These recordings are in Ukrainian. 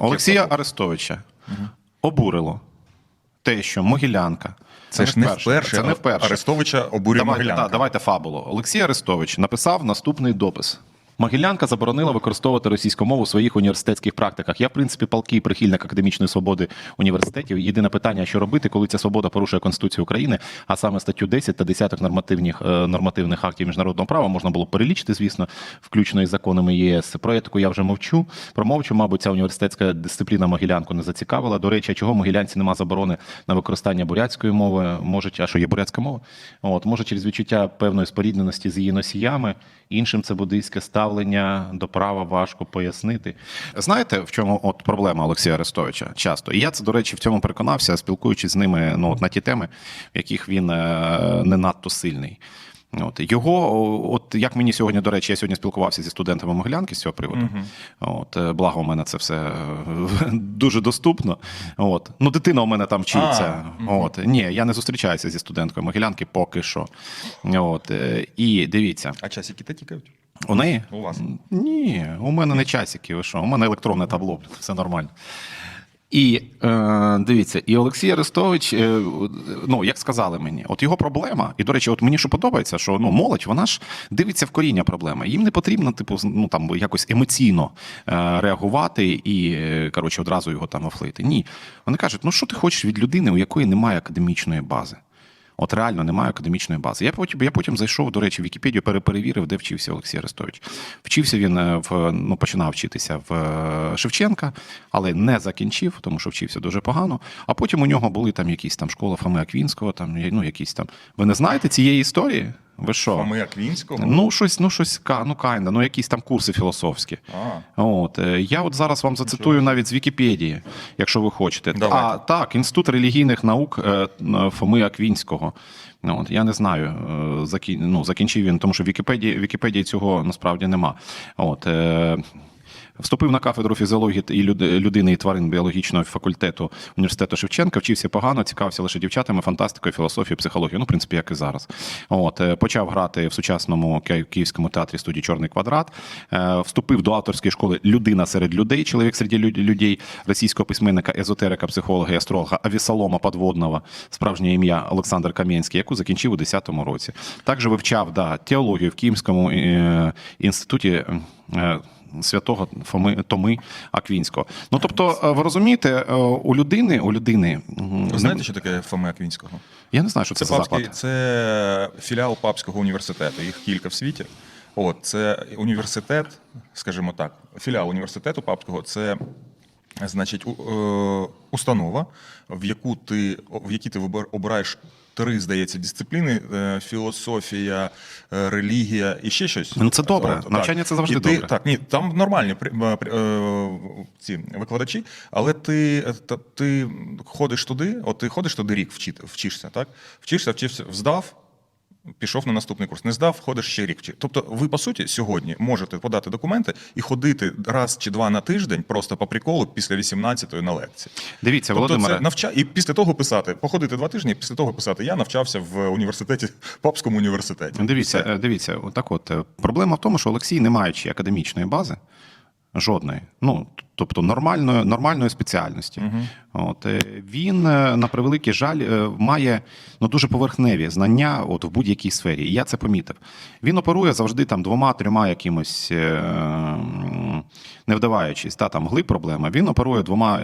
Олексія Арестовича обурило те, що Могилянка. Це ж не вперше. Це не вперше. Арестовича обурює Давайте, Могилянка. да, давайте фабулу. Олексій Арестович написав наступний допис. Могилянка заборонила використовувати російську мову в своїх університетських практиках. Я, в принципі, палкий прихильник академічної свободи університетів. Єдине питання, що робити, коли ця свобода порушує Конституцію України, а саме статтю 10 та десяток нормативних, е, нормативних актів міжнародного права можна було перелічити, звісно, включно із законами ЄС. Про етику я вже мовчу. Промовчу, мабуть, ця університетська дисципліна Могилянку не зацікавила. До речі, чого Могилянці нема заборони на використання бурятської мови? Може, а що є бурятська мова? От може через відчуття певної спорідненості з її носіями. Іншим це буддийське ставлення до права важко пояснити. Знаєте, в чому от проблема Олексія Арестовича? Часто і я це до речі в цьому переконався, спілкуючись з ними ну от на ті теми, в яких він е, не надто сильний. От його, от як мені сьогодні, до речі, я сьогодні спілкувався зі студентами Могилянки з цього приводу. От е, благо, у мене це все е, дуже доступно. От ну, дитина у мене там вчиться. От ні, я не зустрічаюся зі студенткою Могилянки поки що. От е, і дивіться, А часики та тікають? у неї У вас? ні, у мене не часики. Ви що? У мене електронне табло, все нормально. І е, дивіться, і Олексій Арестович, е, ну як сказали мені, от його проблема, і до речі, от мені що подобається, що ну молодь, вона ж дивиться в коріння проблеми. Їм не потрібно, типу, ну там якось емоційно е, реагувати і е, коротше одразу його там офлити. Ні, вони кажуть, ну що ти хочеш від людини, у якої немає академічної бази? От реально немає академічної бази. Я потім, я потім зайшов, до речі, в Вікіпедію, переперевірив, де вчився Олексій Арестович. Вчився він е, в ну починав вчитися в е, Шевченка, але не закінчив, тому що вчився дуже погано. А потім у нього були там якісь там школа Фоми Аквінського, там ну якісь там. Ви не знаєте цієї історії? Ви що? Фоми Аквінського? Ну, щось, ну щось ну кайна, ну якісь там курси філософські. А. От е, я от зараз вам зацитую навіть з Вікіпедії, якщо ви хочете. Давайте. А так, інститут релігійних наук е, е, Фоми Аквінського. От, я не знаю, закін... ну, закінчив він, тому що в Вікіпедії, в Вікіпедії цього насправді нема. От, е, Вступив на кафедру фізіології і людини і тварин біологічного факультету університету Шевченка, вчився погано, цікавився лише дівчатами, фантастикою, філософією, психологією. Ну, в принципі, як і зараз. От е, почав грати в сучасному київському театрі студії Чорний квадрат. Е, Вступив до авторської школи Людина серед людей, чоловік серед людей, російського письменника, езотерика, психолога і астролога Авісалома Подводного, справжнє ім'я Олександр Кам'янський, яку закінчив у 10-му році. Також вивчав да, теологію в Київському е, інституті. Святого Фоми Томи Аквінського. Ну тобто, е, ви розумієте, е, у людини, у людини Ви знаєте, що таке Фоми Аквінського? я не знаю, що це, Це за папський, заклад. це філіал Папського університету. Їх кілька в світі. От це університет, скажімо так, філіал університету Папського. Це значить е, установа, в яку ти в якій ти обираєш три, здається, дисципліни: е, філософія, е, релігія і ще щось. Ну, це добре. так. Навчання це завжди І ти- добре. Так, ні, там нормальні ці викладачі, але ти, ти ходиш туди, от ти ходиш туди рік вчити, вчишся, так? Вчишся, вчився, здав. Пішов на наступний курс, не здав, ходиш ще рік. Тобто, ви по суті сьогодні можете подати документи і ходити раз чи два на тиждень просто по приколу після 18-ї на лекції. Дивіться, Тобто Володимире, це навча... і після того писати, походити два тижні, і після того писати. Я навчався в університеті, Папському університеті. Дивіться, е, дивіться, так от е, проблема в тому, що Олексій, не маючи академічної бази, жодної, ну тобто нормальної, нормальної спеціальності, от е, він е, на превеликий жаль е, має ну дуже поверхневі знання, от в будь-якій сфері. І я це помітив. Він оперує завжди там двома-трьома якимось. Не вдаваючись, та там глиб проблема, він оперує двома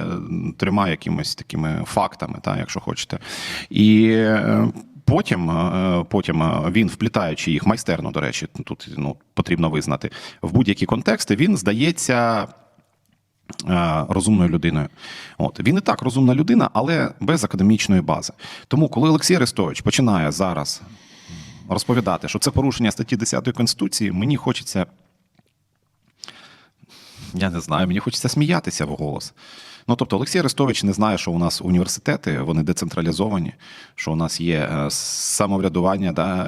трьома якимось такими фактами, та, якщо хочете. І Потім, е, потім е, він, вплітаючи їх майстерно, до речі, тут ну, потрібно визнати, в будь-які контексти, він здається е, розумною людиною. От. Він і так розумна людина, але без академічної бази. Тому, коли Олексій Арестович починає зараз розповідати, що це порушення статті 10 Конституції, мені хочеться. Я не знаю, мені хочеться сміятися в голос. Ну, тобто, Олексій Арестович не знає, що у нас університети, вони децентралізовані, що у нас є е, самоврядування да,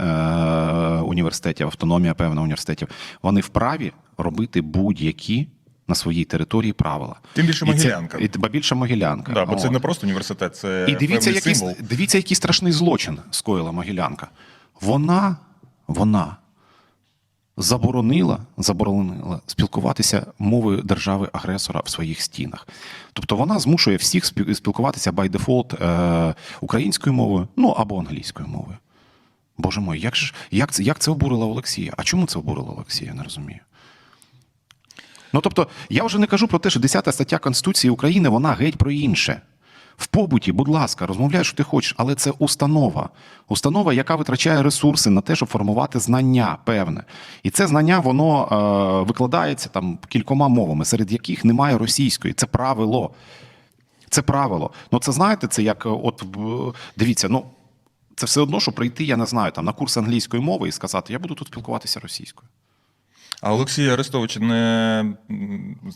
е, університетів, автономія певна університетів. Вони вправі робити будь-які на своїй території правила. Тим більше Могилянка. І, ба більше Могилянка. Да, бо це не просто університет, це І дивіться, який, символ. дивіться, який страшний злочин скоїла Могилянка. Вона, вона заборонила, заборонила спілкуватися мовою держави-агресора в своїх стінах. Тобто вона змушує всіх спілкуватися by default е, українською мовою, ну або англійською мовою. Боже мой, як ж як це, як це обурило Олексія? А чому це обурило Олексія? Я не розумію. Ну тобто, я вже не кажу про те, що 10 стаття Конституції України вона геть про інше. В побуті, будь ласка, розмовляй, що ти хочеш, але це установа. Установа, яка витрачає ресурси на те, щоб формувати знання певне. І це знання воно е, викладається там кількома мовами, серед яких немає російської. Це правило. Це правило. Ну це знаєте, це як е, от дивіться, ну це все одно, що прийти, я не знаю, там на курс англійської мови і сказати, я буду тут спілкуватися російською. А Олексій Арестович не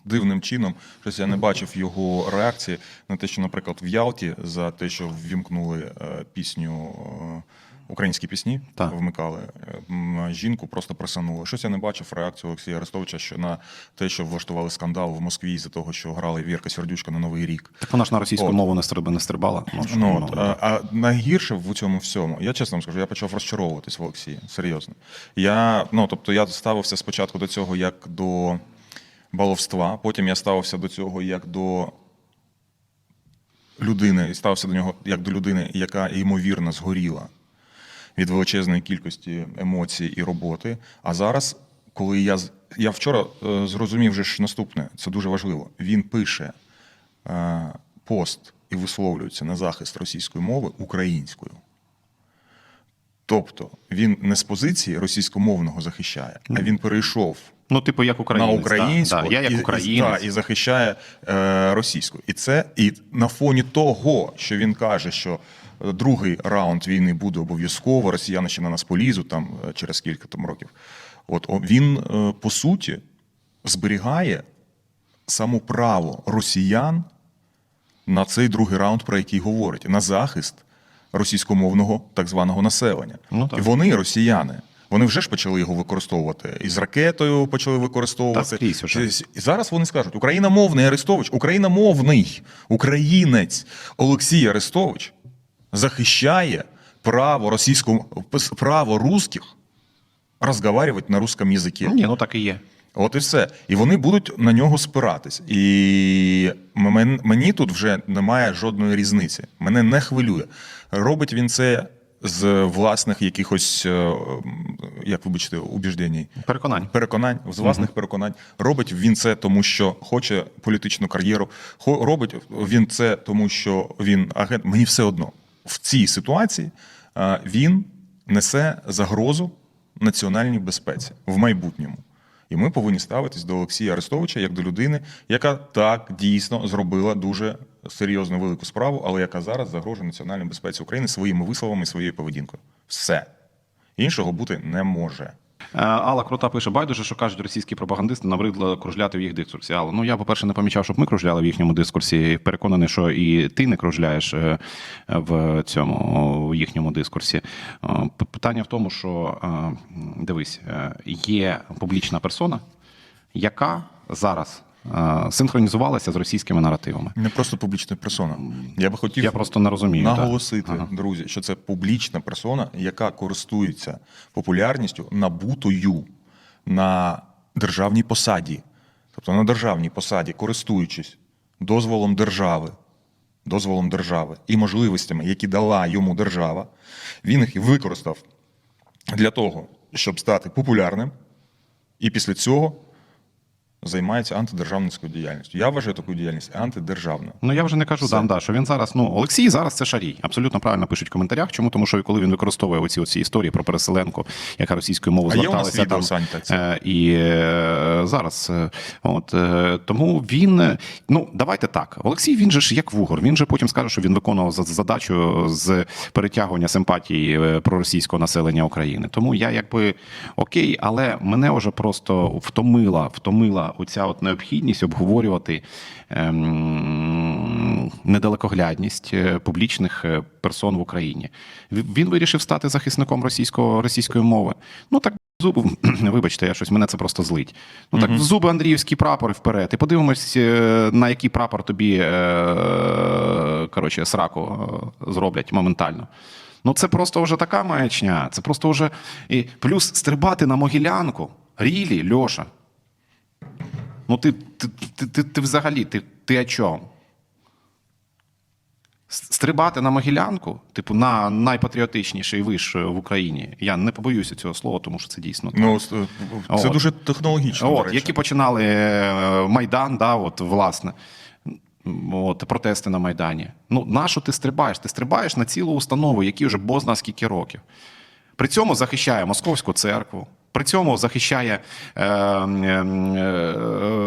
дивним чином, щось я не бачив його реакції на те, що, наприклад, в Ялті за те, що ввімкнули е, пісню, е, українські пісні, Так. вмикали, жінку просто присанули. Щось я не бачив реакцію Олексія Арестовича що на те, що влаштували скандал в Москві за того, що грали Вірка Сердючка на Новий рік. Так вона ж на російську От. мову не стриб- не стрибала. Ну, Ну, от, а, а найгірше в цьому всьому, я чесно вам скажу, я почав розчаровуватись в Олексії. Серйозно. Я, ну, тобто, я ставився спочатку до цього як до баловства, потім я ставився до цього як до людини, і ставився до нього як до людини, яка ймовірно згоріла від величезної кількості емоцій і роботи. А зараз, коли я я вчора е, зрозумів вже ж наступне, це дуже важливо. Він пише е, пост і висловлюється на захист російської мови українською. Тобто він не з позиції російськомовного захищає, а він перейшов ну, типу, як українець. на українську Да, да. Я як і, і, українець. да, і захищає е, російську. І це і на фоні того, що він каже, що другий раунд війни буде обов'язково, росіяни ще на нас полізуть там е, через кілька там років. От він е, по суті зберігає само право росіян на цей другий раунд, про який говорить, на захист російськомовного так званого населення. Ну, так. І вони, росіяни, вони вже ж почали його використовувати. І з ракетою почали використовувати. Та скрізь уже. І зараз вони скажуть: україномовний Арестович, україномовний українець Олексій Арестович захищає право російського право русських розговаривати на русском язикі. Ні, ну так і є. От і все. І вони будуть на нього спиратись. І мені тут вже немає жодної різниці. Мене не хвилює. Робить він це з власних якихось, е, як вибачте, убіждень. Переконань. Переконань, з власних переконань. Робить він це тому, що хоче політичну кар'єру. Робить він це тому, що він агент. Мені все одно. В цій ситуації е, він несе загрозу національній безпеці в майбутньому. І ми повинні ставитись до Олексія Арестовича як до людини, яка так дійсно зробила дуже серйозну велику справу, але яка зараз загрожує національній безпеці України своїми висловами і своєю поведінкою. Все. Іншого бути не може. Е, Алла Крута пише: байдуже, що кажуть російські пропагандисти, набридло кружляти в їх дискурсі. Алла, ну я, по-перше, не помічав, щоб ми кружляли в їхньому дискурсі. Переконаний, що і ти не кружляєш е, в цьому в їхньому дискурсі. Е, Питання в тому, що дивись, є публічна персона, яка зараз синхронізувалася з російськими наративами. Не просто публічна персона. Я би хотів Я просто не розумію. наголосити, Ага. друзі, що це публічна персона, яка користується популярністю набутою на державній посаді. Тобто на державній посаді, користуючись дозволом держави, дозволом держави і можливостями, які дала йому держава, він їх використав для того, щоб стати популярним, і після цього займається антидержавницькою діяльністю. Я вважаю таку діяльність антидержавною. Ну я вже не кажу да, да, що він зараз. Ну Олексій зараз це шарій. Абсолютно правильно пишуть в коментарях. Чому тому, що коли він використовує оці оці історії про переселенку, яка російською мовою зверталася там е, і е, зараз. е, От е, тому він ну давайте так. Олексій він же ж як вугор. Він же потім скаже, що він виконував за- задачу з перетягування симпатії проросійського населення України. Тому я якби окей, але мене вже просто втомила, втомила оця от необхідність обговорювати ем, недалекоглядність е, публічних е, персон в Україні. Він вирішив стати захисником російського російської мови. Ну так. Зуби, вибачте, я щось мене це просто злить. Ну так в зуби Андріївський прапор вперед. І подивимось, е, на який прапор тобі коротше, сраку зроблять моментально. Ну це просто вже така маячня. Це просто вже і плюс стрибати на могилянку. Рілі, Льоша. Ну ти, ти, ти, ти, ти взагалі, ти, ти о чому? Стрибати на могилянку, типу, на найпатріотичніший виш в Україні. Я не побоюся цього слова, тому що це дійсно так. Ну, це От. дуже технологічно. От, які починали е, Майдан, да, от, власне. От, протести на Майдані. Ну, на що ти стрибаєш? Ти стрибаєш на цілу установу, які вже бозна скільки років. При цьому захищає Московську церкву, при цьому захищає е, е, е,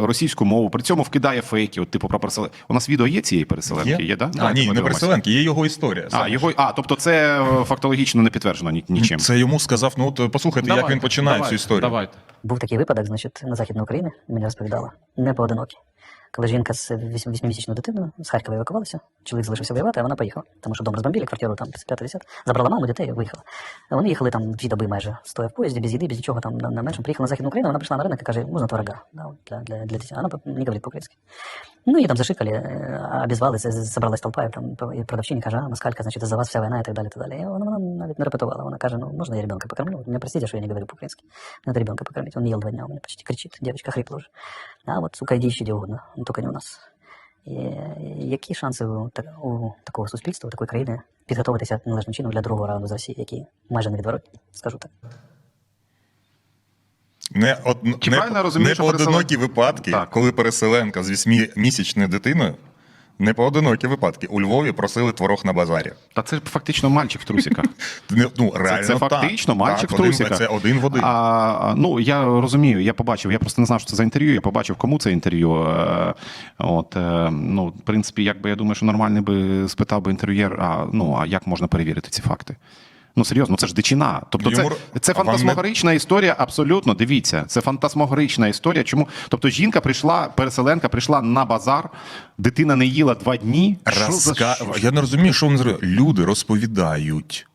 російську мову, при цьому вкидає фейки, от, типу про переселенки. У нас відео є цієї переселенки? Є, да? А, Давайте ні, не переселенки, є його історія. А, його, а, тобто це е, фактологічно не підтверджено ні- нічим. Це йому сказав, ну от послухайте, як він починає давайте, цю історію. Давайте. Був такий випадок, значить, на західній Україні, мені розповідала, не поодинокі. Коли жінка з восьмимісячною дитиною з Харкова евакувалася, чоловік залишився воювати, а вона поїхала. Тому що дом розбомбили, квартиру там 5-10, забрала маму, дітей і виїхала. Вони їхали там дві доби майже, стоя в поїзді, без їди, без нічого там на, на меншому. Приїхала на Західну Україну, вона прийшла на ринок і каже, можна творога да, для, для, для дітей. Вона не говорить по-українськи. Ну, її там зашикали, е, обізвали, це собралась толпа, і там і продавчиня каже, а, москалька, значить, за вас вся війна і так далі, і так далі. І вона, вона навіть не репетувала. Вона каже, ну, можна я ребенка покормлю? Меня простите, что я не говорю по-украински. Надо ребенка покормить. Он не ел два дня, у меня почти кричит. Девочка хрипла уже. А от сука, где угодно, но не у нас. І, які шанси у, у такого суспільства, у такої країни підготуватися належним чином для другого раунду з Росії, який майже невідворотний, скажу так. Не, от Чи не, розумію, не що поодинокі переселен- випадки, Так. коли переселенка з вісьмімісячною дитиною, не поодинокі випадки. У Львові просили творог на базарі. Та це фактично мальчик в трусиках. Ну, реально Це, це так. фактично мальчик так, в один- Це один в один. А, ну, я розумію, я побачив, я просто не знав, що це за інтерв'ю, я побачив, кому це інтерв'ю. Е, От, е, ну, в принципі, якби я думаю, що нормальний би спитав би інтерв'єр, а, ну, а як можна перевірити ці факти? Ну, серйозно, це ж дичина. Тобто, це, Юмор- це а вам не- історія, абсолютно. Дивіться, це фантасмагорична історія. Чому? Тобто, жінка прийшла, переселенка прийшла на базар, дитина не їла два дні. Що за Я не розумію, що вони зробили. Люди розповідають.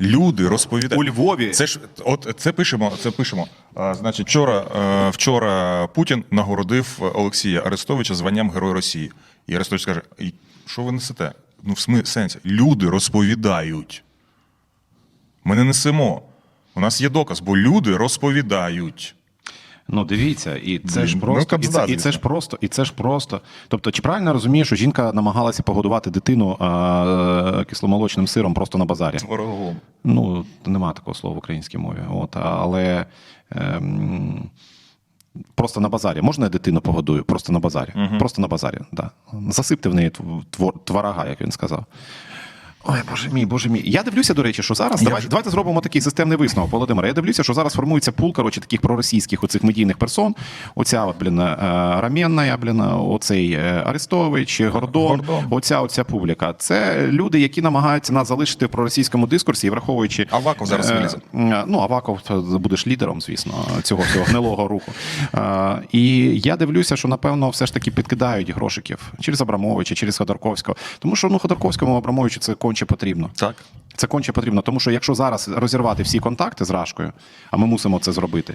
Люди розповідають. У Львові Це ж от це пишемо. Це пишемо. А, значить, вчора, е, вчора Путін нагородив Олексія Арестовича званням Герой Росії. І Арестович каже: «І що ви несете? Ну, в сенсі, люди розповідають. Ми не несемо. У нас є доказ, бо люди розповідають. Ну, дивіться, і це ж просто, ну, і, це, і це ж просто, і це ж просто. Тобто, чи правильно я розумію, що жінка намагалася погодувати дитину а, кисломолочним сиром просто на базарі? Творогом. Ну, нема такого слова в українській мові. От, але ем, просто на базарі. Можна я дитину погодую? Просто на базарі. Просто на базарі. Да. Засипте в неї твор, тварага, як він сказав. Ой, боже мій, боже мій. Я дивлюся, до речі, що зараз. Давайте, вже- давайте зробимо такий системний висновок, Володимир. Я дивлюся, що зараз формується пул, коротше, таких проросійських оцих медійних персон. Оця, от, блін, е, Раменна, блін, оцей е, Арестович, Гордон, Гордон. Оця, оця публіка. Це люди, які намагаються нас залишити в проросійському дискурсі, і враховуючи. Аваков зараз Е, вилізе. Ну, Аваков будеш лідером, звісно, цього всього гнилого руху. І я дивлюся, що напевно все ж таки підкидають грошиків через Абрамовича, через Ходорковського. Тому що ну Ходорковському Абрамовичу це конче потрібно. Так. Це конче потрібно, тому що якщо зараз розірвати всі контакти з Рашкою, а ми мусимо це зробити.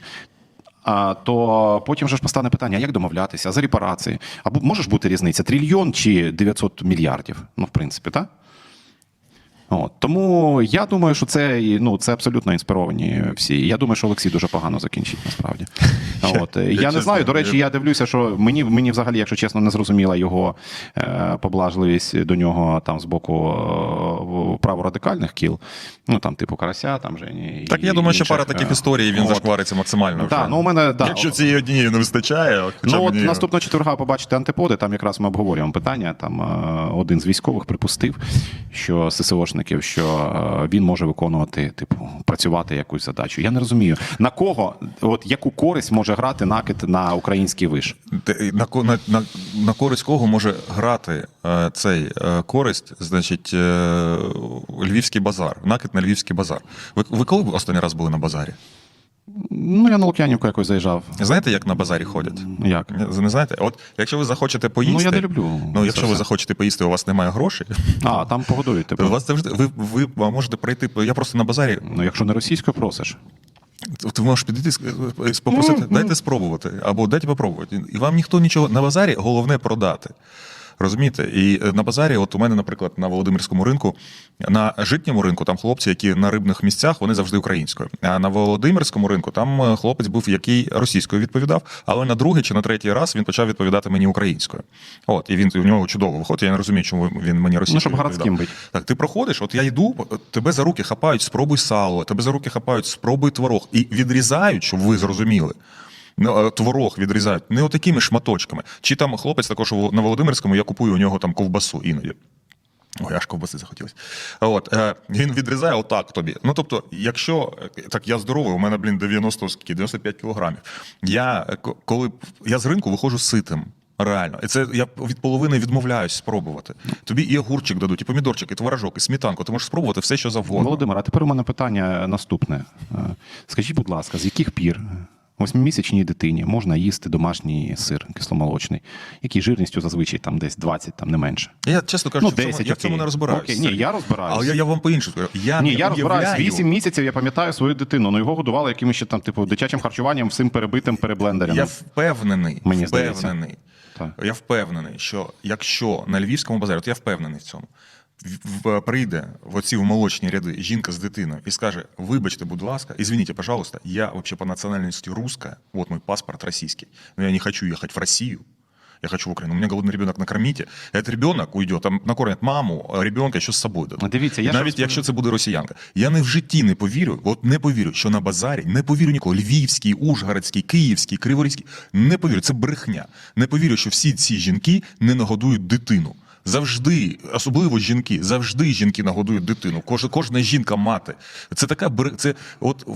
А, то потім вже ж постане питання, як домовлятися, за репарації. Або може ж бути різниця трильйон чи 900 мільярдів? Ну, в принципі, так? От. Тому я думаю, що це, ну, це абсолютно інспіровані всі. Я думаю, що Олексій дуже погано закінчить насправді. От. Я, я не знаю. До речі, я- дивлюся, що мені, мені взагалі, якщо чесно, не зрозуміла його е, поблажливість до нього там з боку е, праворадикальних кіл. Ну там, типу Карася, там Жені. Так і я думаю, що пара таких е, історій, він от. зашквариться максимально. Так, вже. ну у мене да. Якщо цієї однієї не вистачає, хоча Ну, от ні. наступного четверга побачите антиподи. Там якраз ми обговорюємо питання. Там е, один з військових припустив, що ССОшників, що е, він може виконувати, типу, працювати якусь задачу. Я не розумію на кого, от яку користь може грати накид на український виш. На, на, на, на користь кого може грати е, цей е, користь, значить, Львівський базар, накид на Львівський базар. Ви, ви коли останній раз були на базарі? Ну я на Лук'янівку якось заїжджав. Знаєте, як на базарі ходять? Як? Не не знаєте? От якщо ви захочете поїсти. Ну, я не люблю Ну, це якщо ви все. захочете поїсти, у вас немає грошей, А там погодують тебе. у вас завжди ви, ви можете пройти. Я просто на базарі. Ну, якщо не російською просиш. Ти можеш підійти ск- попросити, дайте спробувати, або дайте попробувати. І вам ніхто нічого на базарі, головне продати. Розумієте? І е, на базарі, от у мене, наприклад, на Володимирському ринку, на житньому ринку, там хлопці, які на рибних місцях, вони завжди українською. А на Володимирському ринку там е, хлопець був, який російською відповідав, але на другий чи на третій раз він почав відповідати мені українською. От, і він у нього чудово виходить. Я не розумію, чому він мені російською. Ну, щоб городським бути. Так, ти проходиш, от я йду, тебе за руки хапають, спробуй сало, тебе за руки хапають, спробуй творог. І відрізають, щоб ви зрозуміли. Ну, Творог відрізають не отакими шматочками. Чи там хлопець також на Володимирському, я купую у нього там ковбасу іноді. Ой, аж ковбаси захотілося. От, е, він відрізає отак тобі. Ну, тобто, якщо е, так я здоровий, у мене, блін, 90, скільки, 95 кілограмів. Я е, коли я з ринку виходжу ситим. Реально, і це я від половини відмовляюсь спробувати. Тобі і огурчик дадуть, і помідорчик, і творожок, і сметанку. Ти можеш спробувати все, що завгодно. Володимир, а тепер у мене питання наступне. Е, Скажіть, будь ласка, з яких пір восьмимісячній дитині можна їсти домашній сир кисломолочний, який жирністю зазвичай там десь 20, там не менше? Я чесно кажучи, Ну, в цьому, я в цьому не розбираюся. Окей, ні, я розбираюсь. Але я, я вам по-іншому скажу. Я Ні, не я розбираюсь. уявляю- 8 місяців я пам'ятаю свою дитину. Ну його годували якимось ще там, типу, дитячим харчуванням, всім перебитим переблендером. Я впевнений, Мені впевнений. Так. Я впевнений, що якщо на львівському базарі, от я впевнений в цьому. Прийде в оці в молочні ряди жінка з дитиною і скаже: Вибачте, будь ласка, извините, пожалуйста, я вообще по национальности русская, вот мой паспорт российский, но я не хочу ехать в Россию, я хочу в Украину. У меня голодный ребенок, накормите. Этот ребенок уйдет, там накормят маму, а ребенка ще з собою дадуть. Дивіться, я І навіть якщо це буде росіянка. Я не в житті не повірю, от не повірю, що на базарі не повірю ніколи. Львівський, Ужгородський, Київський, Криворізький. Не повірю. Це брехня. Не повірю, що всі ці жінки не нагодують дитину. Завжди, особливо жінки, завжди жінки нагодують дитину. Кожна, кожна жінка мати. Це така це, от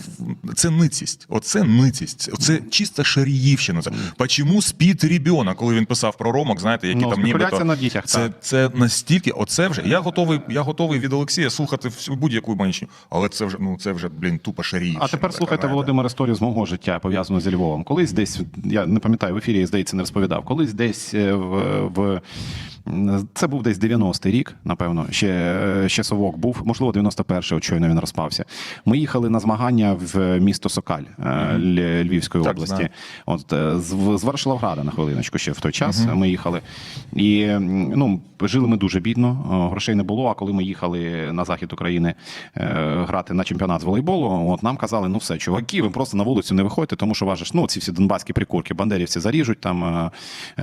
це ницість. Оце ницість. Це чиста шаріївщина. Почому спить ребенок, коли він писав про ромок, знаєте, які Ну, там нібито на дітях, це, це настільки, оце вже. Я готовий, я готовий від Олексія слухати всю будь-яку манічню, але це вже ну це вже блін тупо шаріївщина. А тепер слухайте, знаєте. Володимир, історію з мого життя пов'язану зі Львовом. Колись десь, я не пам'ятаю, в ефірі, здається, не розповідав. Колись десь е, в, в це був десь 90-й рік, напевно, ще, е, ще совок був, можливо, 91-й, от щойно він розпався. Ми їхали на змагання в місто Сокаль е, Ль- Львівської Так, області. знаю. От е, з, з Варшавграда на хвилиночку ще в той час ми їхали. І ну, жили ми дуже бідно, грошей не було. А коли ми їхали на захід України е, грати на чемпіонат з волейболу, от нам казали: ну все, чуваки, ви просто на вулицю не виходьте, тому що ж, ну, ці всі донбаські прикурки, бандерівці заріжуть там е,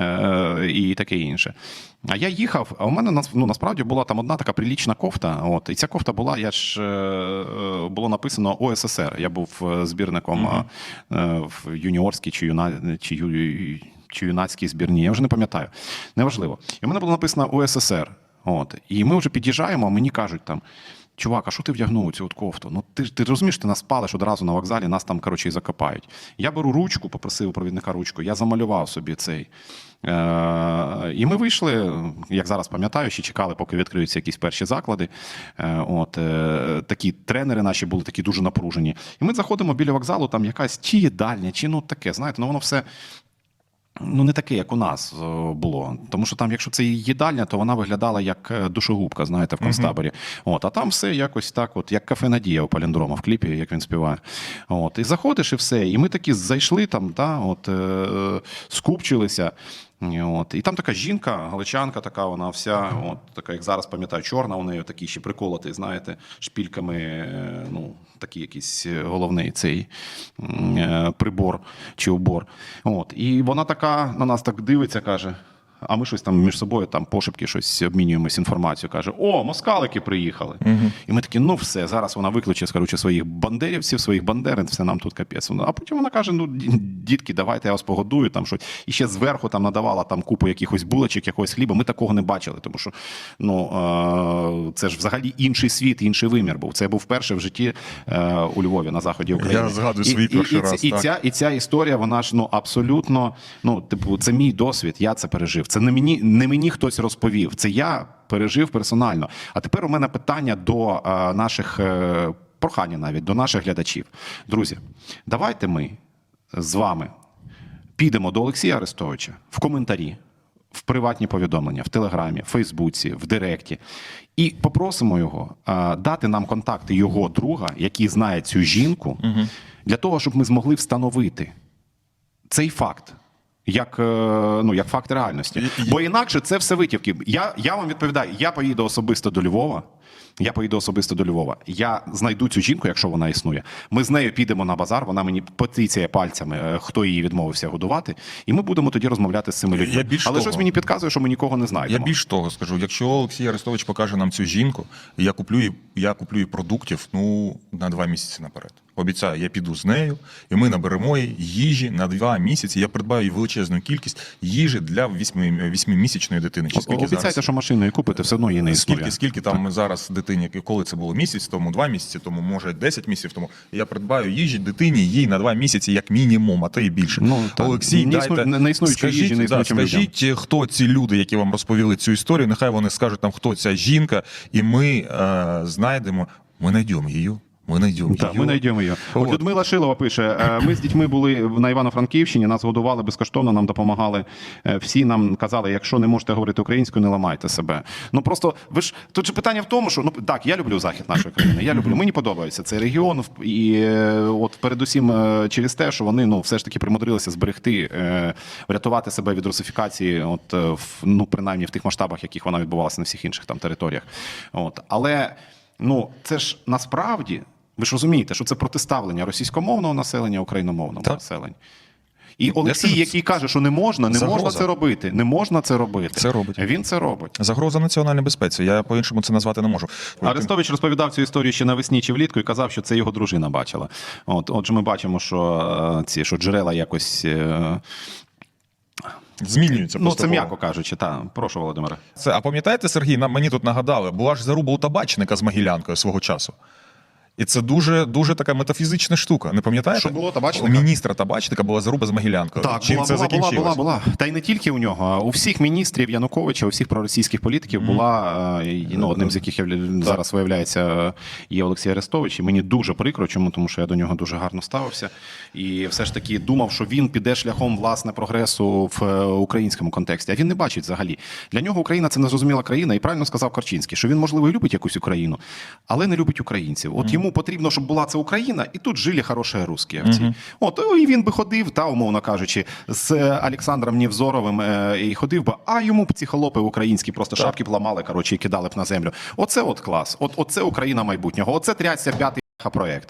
е, і таке інше. А я їхав, а у мене ну, насправді була там одна така прилічна кофта. От, і ця кофта була, я ж е, е, було написано ОССР. Я був е, збірником е, е, в юніорській чи, юна, чи, ю- чи юнацькій збірні. Я вже не пам'ятаю. Неважливо. І в мене було написано УССР. От. І ми вже під'їжджаємо, а мені кажуть там. Чувак, а що ти вдягнув цю от кофту? Ну ти ти розумієш, ти нас спалиш одразу на вокзалі, нас там коротше і закопають. Я беру ручку, попросив у провідника ручку, я замалював собі цей. Е, і ми вийшли, як зараз пам'ятаю, ще чекали, поки відкриються якісь перші заклади. Е, от е, такі тренери наші були такі дуже напружені. І ми заходимо біля вокзалу, там якась чи їдальня, чи ну таке, знаєте, ну воно все. Ну, не таке, як у нас е, було. Тому що там, якщо це їдальня, то вона виглядала як е, душогубка, знаєте, в концтаборі. От, а там все якось так, от, як кафе Надія у Паліндрома в кліпі, як він співає. От, і заходиш, і все. І ми такі зайшли там, та, от, е, скупчилися. І От. І там така жінка, галичанка, така вона вся, от, така, як зараз пам'ятаю, чорна, у неї такі ще приколоти, знаєте, шпільками, е, ну, такий якийсь е, головний цей е, прибор чи убор. От. І вона така на нас так дивиться, каже. А ми щось там між собою там пошепки щось обмінюємось інформацією. Каже: О, москалики приїхали. І ми такі, ну все, зараз вона викличе скороче, своїх бандерівців, своїх бандерин, все нам тут капець. А потім вона каже: ну, дітки, давайте я вас погодую. Там щось. І ще зверху там надавала там купу якихось булочок, якогось хліба. Ми такого не бачили, тому що ну, е- це ж взагалі інший світ, інший вимір був. Це був вперше в житті е- у Львові на заході України. Я згадую свій і- перший і, раз, І, так. ця, і ця історія, вона ж ну абсолютно, ну, типу, це мій досвід, я це пережив. Це не мені, не мені хтось розповів. Це я пережив персонально. А тепер у мене питання до е, наших е, прохання навіть до наших глядачів. Друзі, давайте ми з вами підемо до Олексія Арестовича в коментарі. В приватні повідомлення в Телеграмі, в Фейсбуці, в Директі, і попросимо його е, дати нам контакти його друга, який знає цю жінку, для того, щоб ми змогли встановити цей факт. Як, е, ну, як факт реальності. Бо інакше це все витівки. Я, я вам відповідаю, я поїду особисто до Львова. Я поїду особисто до Львова. Я знайду цю жінку, якщо вона існує. Ми з нею підемо на базар. Вона мені потицяє пальцями, е, хто її відмовився годувати, і ми будемо тоді розмовляти з цими людьми. Я більш Але того- щось мені підказує, що ми нікого не Я більш того скажу, якщо Олексій Арестович покаже нам цю жінку, я куплю я куплю їй продуктів ну, на два місяці наперед. Обіцяю, я піду з нею, і ми наберемо їжі на два місяці. Я придбаю величезну кількість їжі для восьмимісячної дитини. Чи скільки Обіцяйте, зараз? що машиною купите, все одно її не існує. Скільки, скільки там зараз дитині, коли це було місяць тому, два місяці тому, може 10 місяців тому. Я придбаю їжі дитині їй на два місяці, як мінімум, а то і більше. Ну, так. Олексій, Не дайте, не- не існуючої скажіть, їжі, не да, існуючим людям. скажіть, хто ці люди, які вам розповіли цю історію. Нехай вони скажуть нам, хто ця жінка, і ми е, знайдемо, ми знайдемо її. Ми знайдемо Так, її. ми знайдемо її. От. Людмила Шилова пише: е, ми з дітьми були на Івано-Франківщині, нас годували безкоштовно, нам допомагали. Е, Всі нам казали, якщо не можете говорити українською, не ламайте себе. Ну просто ви ж тут же питання в тому, що ну так, я люблю захід нашої країни. Я люблю. Мені подобається цей регіон. І е, от передусім через те, що вони ну все ж таки примудрилися зберегти, врятувати себе від русифікації, от в ну принаймні в тих масштабах, яких вона відбувалася на всіх інших там територіях. От але ну це ж насправді. Ви ж розумієте, що це протиставлення російськомовного населення україномовного Так. населення. І Олексій, скажу, який каже, що не можна, не Загроза. можна це робити. Не можна це робити. Це робить. Він це робить. Загроза національній безпеці. Я по-іншому це назвати не можу. Арестович розповідав цю історію ще навесні чи влітку і казав, що це його дружина бачила. От, отже, ми бачимо, що е, ці що джерела якось. е, Змінюється Ну, це м'яко кажучи. Та. Прошу, Володимире. Це, а пам'ятаєте, Сергій, мені тут нагадали, була ж заруба у табачника з Могилянкою свого часу. І це дуже дуже така метафізична штука. Не пам'ятаєте? Що було табачника? У міністра табачника була заруба з Могилянкою. Чим була, це була, була, була, була. Та й не тільки у нього. а У всіх міністрів Януковича, у всіх проросійських політиків була е, ну, одним з яких явля- зараз виявляється є Олексій Арестович. І мені дуже прикро, чому тому, що я до нього дуже гарно ставився. І все ж таки думав, що він піде шляхом власне прогресу в е, українському контексті. А він не бачить взагалі. Для нього Україна це незрозуміла країна, і правильно сказав Корчинський, що він можливо і любить якусь Україну, але не любить українців. От йому потрібно, щоб була це Україна, і тут жили хороші русські. в цій. От і він би ходив, та умовно кажучи, з Олександром Нєвзоровим е, і ходив би, а йому б ці холопи українські просто шапки б ламали, коротше, і кидали б на землю. Оце от клас. От оце Україна майбутнього. Оце трясся п'ятий проект.